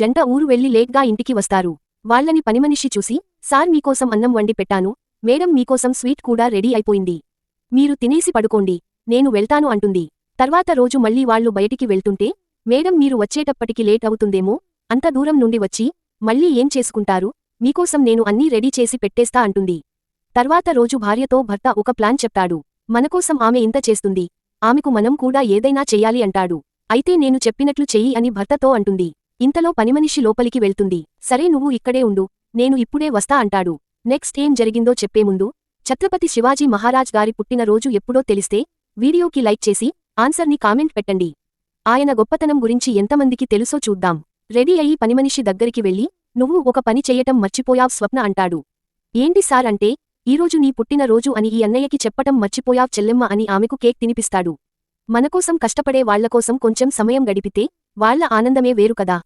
జంట ఊరు వెళ్ళి లేట్గా ఇంటికి వస్తారు. వాళ్ళని పనిమనిషి చూసి సార్ మీకోసం అన్నం వండి పెట్టాను మేడం మీకోసం స్వీట్ కూడా రెడీ అయిపోయింది. మీరు తినేసి పడుకోండి నేను వెళ్తాను అంటుంది. తర్వాత రోజు మళ్ళీ వాళ్ళు బయటికి వెళ్తుంటే మేడం మీరు వచ్చేటప్పటికి లేట్ అవుతుందేమో అంత దూరం నుండి వచ్చి మళ్ళీ ఏం చేసుకుంటారు మీకోసం నేను అన్నీ రెడీ చేసి పెట్టేస్తా అంటుంది. తర్వాత రోజు భార్యతో భర్త ఒక ప్లాన్ చెప్తాడు. మనకోసం ఆమె ఇంత చేస్తుంది ఆమెకు మనం కూడా ఏదైనా చెయ్యాలి అంటాడు. అయితే నేను చెప్పినట్లు చెయ్యి అని భర్తతో అంటుంది. ఇంతలో పనిమనిషి లోపలికి వెళ్తుంది. సరే నువ్వు ఇక్కడే ఉండు. నేను ఇప్పుడే వస్తా అంటాడు. నెక్స్ట్ ఏం జరిగిందో చెప్పే ముందు ఛత్రపతి శివాజీ మహారాజ్ గారి పుట్టినరోజు ఎప్పుడో తెలిస్తే వీడియోకి లైక్ చేసి ఆన్సర్ని కామెంట్ పెట్టండి. ఆయన గొప్పతనం గురించి ఎంతమందికి తెలుసో చూద్దాం. రెడీ అయ్యి పనిమనిషి దగ్గరికి వెళ్ళి నువ్వు ఒక పని చెయ్యటం మర్చిపోయావ్ స్వప్న అంటాడు. ఏంటి సార్ అంటే ఈరోజు నీ పుట్టినరోజు అని ఈ అన్నయ్యకి చెప్పటం మర్చిపోయావ్ చెల్లెమ్మ అని ఆమెకు కేక్ తినిపిస్తాడు. మనకోసం కష్టపడే వాళ్ళకోసం కొంచెం సమయం గడిపితే వాళ్ళ ఆనందమే వేరు కదా.